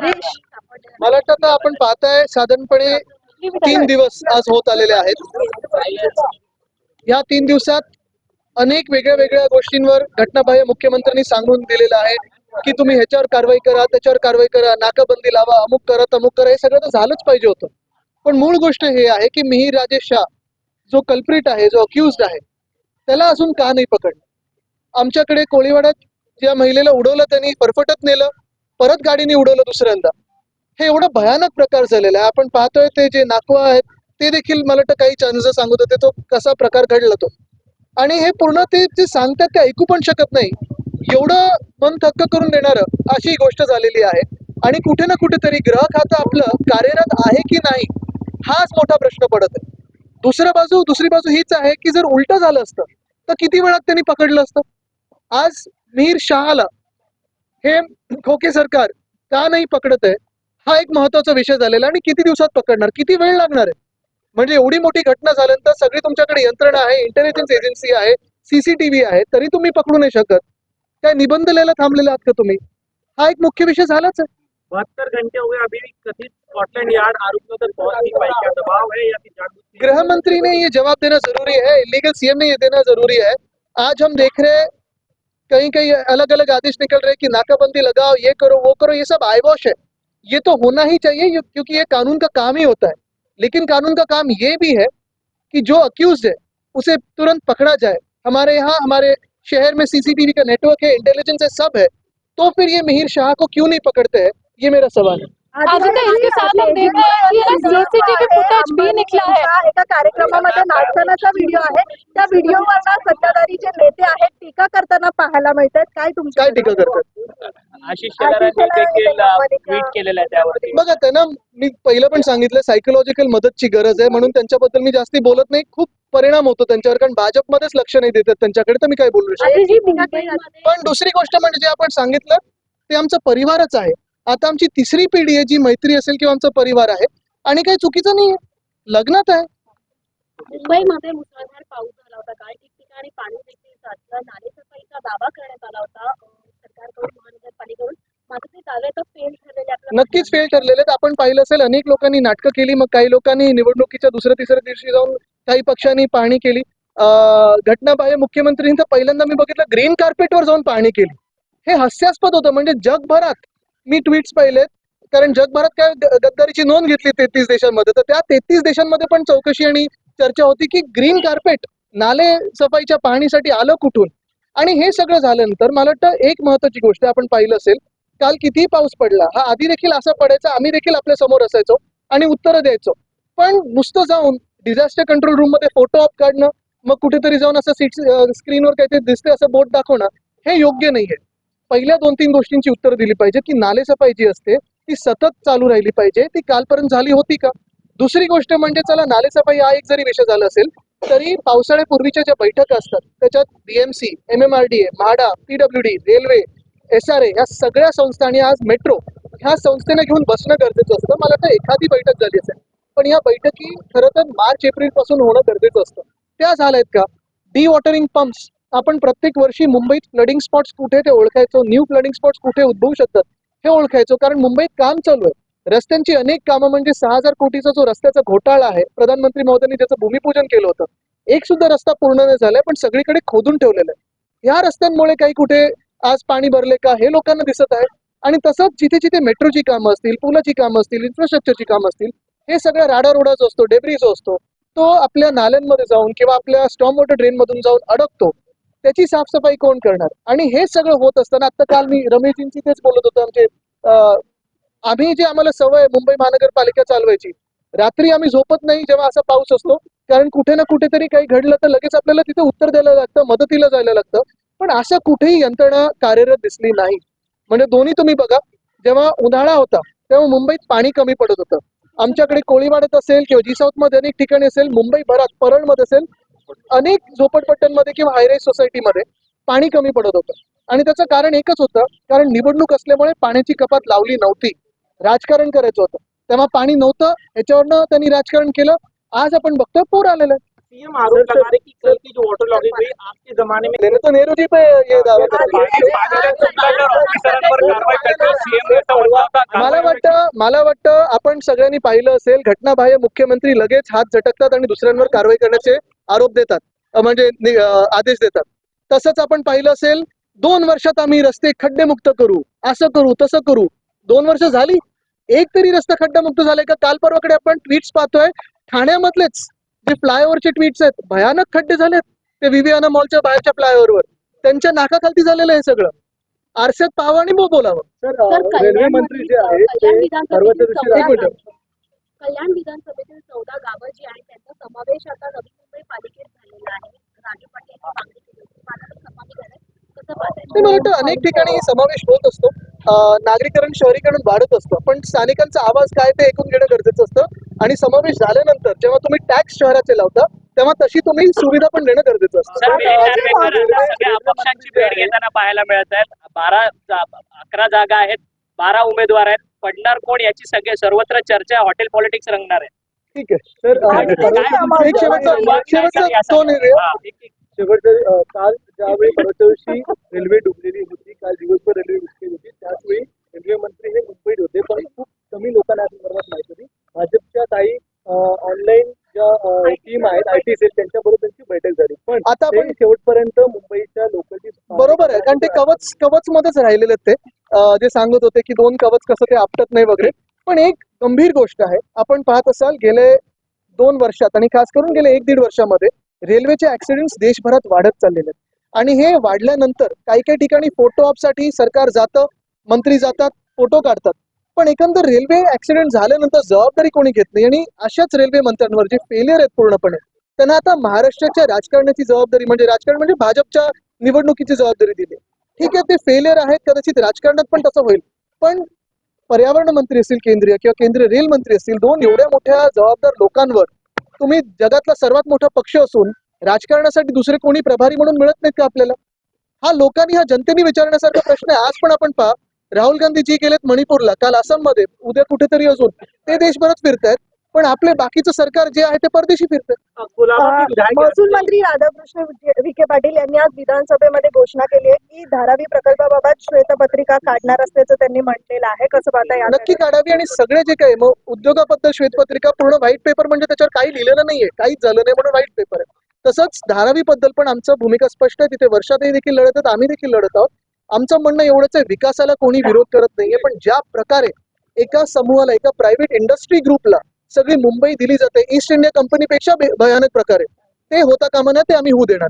मला वाटतं आता आपण पाहताय साधारणपणे तीन दिवस आज होत आलेले आहेत. या तीन दिवसात अनेक वेगळ्या वेगळ्या गोष्टींवर घटनाबाह्य मुख्यमंत्र्यांनी सांगून दिलेलं आहे की तुम्ही ह्याच्यावर कारवाई करा त्याच्यावर कारवाई करा नाकाबंदी लावा अमुक करा तमुक करा हे सगळं तर झालंच पाहिजे होतं. पण मूळ गोष्ट हे आहे की मिहीर राजेश शाह जो कल्प्रिट आहे जो अक्युज्ड आहे त्याला अजून का नाही पकडलं? आमच्याकडे कोळीवाड्यात ज्या महिलेला उडवलं त्यांनी फरफटत नेलं परत गाडीने उडवलं दुसऱ्यांदा. हे एवढा भयानक प्रकार झालेला आहे. आपण पाहतोय ते जे नाकवा आहेत ते देखील मला वाटतं काही चान्सेस सांगत होते तो कसा प्रकार घडला तो. आणि हे पूर्ण ते जे सांगतात ते ऐकू पण शकत नाही. एवढं मन थक्क करून देणारं अशी गोष्ट झालेली आहे. आणि कुठे ना कुठेतरी ग्रह खातं आपलं कार्यरत आहे की नाही हाच मोठा प्रश्न पडत आहे. दुसऱ्या बाजू दुसरी बाजू हीच आहे की जर उलट झालं असतं तर किती वेळात त्यांनी पकडलं असतं? आज मीर शहाला हे खोके सरकार का नाही पकडत आहे? हा एक महत्त्वाचा विषय झालेला आणि किती दिवसात पकडणार? किती वेळ लागणार आहे? म्हणजे एवढी मोठी घटना झाल्यानंतर सगळी तुमच्याकडे यंत्रणा आहे इंटेलिजन्स एजन्सी आहे सीसीटीव्ही आहे तरी तुम्ही पकडू नाही शकत. काय निबंध लिहायला थांबलेले आहात का तुम्ही? हा एक मुख्य विषय झालाच आहे. बहत्तर घंटे हुए अभी भी कथित स्कॉटलैंड यार्ड आरोपियों तक पहुंच नहीं पाई। क्या दबाव है या फिर गृह मंत्री ने ये जवाब देना जरूरी है इलीगल सीएम ने ये देना जरूरी है। आज हम देख रहे हैं कहीं कहीं अलग अलग आदेश निकल रहे हैं कि नाकाबंदी लगाओ, ये करो, वो करो, ये सब आईवॉश है। ये तो होना ही चाहिए क्योंकि ये कानून का काम ही होता है। लेकिन कानून का काम ये भी है कि जो अक्यूज है, उसे तुरंत पकड़ा जाए। हमारे यहाँ, हमारे शहर में सीसीटीवी का नेटवर्क है इंटेलिजेंस है, सब है। तो फिर ये मिहिर शाह को क्यों नहीं पकड़ते हैं? ये मेरा सवाल है। आदित्य इसके साथ हम देख रहे हैं कि सीसीटीव्ही फुटेज भी निकला है एका कार्यक्रमामध्ये नाचतानाचा व्हिडिओ आहे. त्या व्हिडिओवर ना सत्ताधारी जे नेते आहेत टीका करताना पाहायला मिळतात. काय तुमच्या काय टीका करतात? आशिष शेलारांनी देखील ट्विट केलेलं आहे त्यावरती. बघा त्यांना मी पहिलं पण सांगितलं सायकोलॉजिकल मदतची गरज आहे म्हणून त्यांच्याबद्दल मी जास्ती बोलत नाही. खूप परिणाम होतो त्यांच्यावर कारण भाजपमध्येच लक्ष नाही देतात त्यांच्याकडे तर मी काय बोलू शकतो? पण दुसरी गोष्ट म्हणजे जे आपण सांगितलं ते आमचा परिवारच आहे. आता आमची तिसरी पिढी आहे जी मैत्री असेल किंवा आमचा परिवार आहे आणि काही चुकीचं नाही आहे लग्नात आहे. मुंबईमध्ये मुसळधार पाऊस झाला होता. काही ठिकठिकाणी पाणी देखील साचलं. नालेसफाईचा दावा करण्यात आला होता. सरकारकडून महानगरपालिकेकडून मात्र ते दावे आता फेल ठरलेले आपल्याला नक्कीच फेल ठरलेले आहेत आपण पाहिलं असेल अनेक लोकांनी नाटकं केली. मग काही लोकांनी निवडणुकीच्या दुसऱ्या तिसऱ्या दिवशी जाऊन काही पक्षांनी पाहणी केली. घटनाबाह्य मुख्यमंत्र्यांनी तर पहिल्यांदा मी बघितलं ग्रीन कार्पेटवर जाऊन पाहणी केली. हे हास्यास्पद होतं. म्हणजे जगभरात मी ट्विट्स पाहिलेत. कारण जगभरात काय गद्दारीची नोंद घेतली तेहतीस देशांमध्ये. तर त्या तेहतीस देशांमध्ये पण चौकशी आणि चर्चा होती की ग्रीन कार्पेट नाले सफाईच्या पाहणीसाठी आलं कुठून? आणि हे सगळं झाल्यानंतर मला वाटतं एक महत्वाची गोष्ट आपण पाहिलं असेल काल कितीही पाऊस पडला हा आधी देखील असा पडायचा आम्ही देखील आपल्यासमोर असायचो आणि उत्तरं द्यायचो. पण नुसतं जाऊन डिझास्टर कंट्रोल रूममध्ये फोटो ऑफ काढणं मग कुठेतरी जाऊन असं सीट स्क्रीनवर काहीतरी दिसते असं बोट दाखवणं हे योग्य नाहीये. पहिल्या दोन तीन गोष्टींची उत्तर दिली पाहिजे की नालेसफाई जी असते ती सतत चालू राहिली पाहिजे ती कालपर्यंत झाली होती का? दुसरी गोष्ट म्हणजे चला नालेसफाई हा एक जरी विषय झाला असेल तरी पावसाळ्यापूर्वीच्या ज्या बैठका असतात त्याच्यात BMC M M R D A MHADA P W D railway S R A या सगळ्या संस्था आणि आज मेट्रो ह्या संस्थेने घेऊन बसणं गरजेचं असतं. मला तर एखादी बैठक झाली असेल पण या बैठकी खरं तर मार्च एप्रिलपासून होणं गरजेचं असतं. त्या झाल्या आहेत का? डी वॉटरिंग पंप्स आपण प्रत्येक वर्षी मुंबईत फ्लडिंग स्पॉट्स कुठे ते ओळखायचो न्यू फ्लडिंग स्पॉट्स कुठे उद्भवू शकतात हे ओळखायचो. कारण मुंबईत काम चालू आहे. रस्त्यांची अनेक कामं म्हणजे सहा हजार कोटीचा जो रस्त्याचा घोटाळा आहे प्रधानमंत्री महोदयांनी त्याचं भूमिपूजन केलं होतं. एक सुद्धा रस्ता पूर्ण नाही झालाय पण सगळीकडे खोदून ठेवलेला आहे. ह्या रस्त्यांमुळे काही कुठे आज पाणी भरले का हे लोकांना दिसत आहे. आणि तसंच जिथे जिथे मेट्रोची कामं असतील पुलाची कामं असतील इन्फ्रास्ट्रक्चरची कामं असतील हे सगळं राडारोडा जो असतो डेब्री जो असतो तो आपल्या नाल्यांमध्ये जाऊन किंवा आपल्या स्टॉम वॉटर ड्रेन मधून जाऊन अडकतो. त्याची साफसफाई कोण करणार? आणि हे सगळं होत असताना आता काल मी रमेशजींची तेच बोलत होतो आमचे आम्ही जे आम्हाला सवय मुंबई महानगरपालिका चालवायची रात्री आम्ही झोपत नाही जेव्हा असा पाऊस असतो कारण कुठे ना कुठेतरी काही घडलं तर लगेच आपल्याला तिथे उत्तर द्यायला लागतं मदतीला जायला लागतं. पण असं कुठेही यंत्रणा कार्यरत दिसली नाही. म्हणजे दोन्ही तुम्ही बघा जेव्हा उन्हाळा होता तेव्हा मुंबईत पाणी कमी पडत होतं. आमच्याकडे कोळीवाड्यात असेल किंवा जी साऊथमध्ये अनेक ठिकाणी असेल मुंबई भरात परळमध्ये असेल अनेक झोपडपट्ट्यांमध्ये किंवा हायराईज सोसायटीमध्ये पाणी कमी पडत होतं. आणि त्याचं कारण एकच होतं कारण निवडणूक असल्यामुळे पाण्याची कपात लावली नव्हती. राजकारण करायचं होतं. तेव्हा पाणी नव्हतं याच्यावरनं त्यांनी राजकारण केलं. आज आपण बघतोय पूर आलेलं आहे. सीएम आरोप लगा रहे कि कल की जो वाटर लॉगिंग हुई आपके जमाने में तो नेहरू जी पे ये दावा करा पाणी- पाण्याच्या मला वाटतं मला वाटतं आपण सगळ्यांनी पाहिलं असेल घटनाबाह्य मुख्यमंत्री लगेच हात झटकतात आणि दुसऱ्यांवर कारवाई करण्याचे आरोप देतात. म्हणजे आदेश देतात. तसंच आपण पाहिलं असेल दोन वर्षात आम्ही रस्ते खड्डेमुक्त करू असं करू तसं करू. दोन वर्ष झाली? एक तरी रस्ता खड्डामुक्त झालाय का? काल परवाकडे आपण ट्विट्स पाहतोय ठाण्यामधलेच जे फ्लायओव्हरचे ट्विट्स आहेत भयानक खड्डे झालेत. ते विवियाना मॉलच्या बाहेरच्या फ्लायओव्हरवर. त्यांच्या नाकाखालती झालेलं आहे सगळं. आरशात पाहावं आणि मग बोलावं. सर कल्याण रेल्वे मंत्री जे आहेत कल्याण ते विधानसभेतील दिवशी चौदा एक मिनिट गावं- कल्याण विधानसभेतील चौदा गावं जी आहेत त्यांचा समावेश आता नवी मुंबई पालिकेत झालेला आहे. राजू पाटील यांनी मागणी केली होती मला समावेश कसं मला वाटतं अनेक ठिकाणी समावेश होत असतो. नागरीकरण शहरीकरण वाढत असतं पण स्थानिकांचा आवाज काय ते ऐकून घेणं गरजेचं असतं. आणि समावेश झाल्यानंतर जेव्हा तुम्ही टॅक्स शहराचे लावता तेव्हा तशी तुम्ही सुविधा पण देणं गरजेचं असतं. घेताना पाहायला मिळत आहेत. बारा अकरा जागा आहेत बारा उमेदवार आहेत. पडणार कोण याची सगळे सर्वत्र चर्चा हॉटेल पॉलिटिक्स रंगणार आहे ठीक आहे. तर शेवटचा हा, काल ज्यावेळी दिवशी रेल्वे डुबलेली होती काल दिवसभर रेल्वे घुसली होती त्याचवेळी रेल्वे मंत्री हे मुंबईत होते पण खूप कमी लोकांना या संदर्भात माहिती होती भाजपच्या काही ऑनलाईन ज्या टीम आहेत आय टी सेल त्यांच्याबरोबर त्यांची बैठक झाली पण आता आपण शेवटपर्यंत मुंबईच्या लोकांची बरोबर आहे कारण ते कवच कवच मध्येच राहिलेले ते. जे सांगत होते की दोन कवच कसं ते आपटत नाही वगैरे. पण एक गंभीर गोष्ट आहे. आपण पाहत असाल गेले दोन वर्षात आणि खास करून गेले एक दीड वर्षामध्ये रेल्वेचे ऍक्सिडेंट्स देशभरात वाढत चाललेले आहेत. आणि हे वाढल्यानंतर काही काही ठिकाणी फोटो ऑपसाठी सरकार जातं मंत्री जातात फोटो काढतात. पण एकंदर रेल्वे ऍक्सिडेंट झाल्यानंतर जबाबदारी कोणी घेत नाही आणि अशाच रेल्वे मंत्र्यांवर जे फेलियर आहेत पूर्णपणे त्यांना आता महाराष्ट्राच्या राजकारणाची जबाबदारी म्हणजे राजकारण म्हणजे भाजपच्या निवडणुकीची जबाबदारी दिली ठीक आहे ते फेलियर आहेत कदाचित राजकारणात पण तसं होईल. पण पर्यावरण मंत्री असतील केंद्रीय किंवा केंद्रीय रेल मंत्री असतील दोन एवढ्या मोठ्या जबाबदार लोकांवर तुम्ही जगातला सर्वात मोठा पक्ष असून राजकारणासाठी दुसरे कोणी प्रभारी म्हणून मिळत नाहीत का आपल्याला? हा लोकांनी हा जनतेने विचारण्यासारखा प्रश्न आहे. आज पण आपण पहा राहुल गांधी जी गेलेत मणिपूरला काल आसाममध्ये उद्या कुठेतरी अजून. ते देशभरात फिरतायत. पण आपले बाकीचं सरकार जे आहे ते परदेशी विधायक महसूल मंत्री राधाकृष्ण विखे पाटील यांनी आज विधानसभेमध्ये घोषणा केली आहे की धारावी प्रकल्पाबाबत श्वेतपत्रिका काढणार असल्याचं त्यांनी म्हटलेलं आहे. कसं पाहता नक्की काढावी आणि सगळे जे काही मग उद्योगाबद्दल श्वेतपत्रिका पूर्ण व्हाईट पेपर म्हणजे त्याच्यावर काही लिहिलेलं नाहीये. काहीच झालं नाही म्हणून व्हाईट पेपर आहे. तसंच धारावी बद्दल पण आमचं भूमिका स्पष्ट आहे. तिथे वर्षातही देखील लढत आहेत आम्ही देखील लढत आहोत. आमचं म्हणणं एवढंच आहे विकासाला कोणी विरोध करत नाहीये. पण ज्या प्रकारे एका समूहाला एका प्रायव्हेट इंडस्ट्री ग्रुपला सगळी मुंबई दिली जाते. ईस्ट इंडिया कंपनीपेक्षा भयानक प्रकारे. ते होता कामा नये ते आम्ही होऊ देणार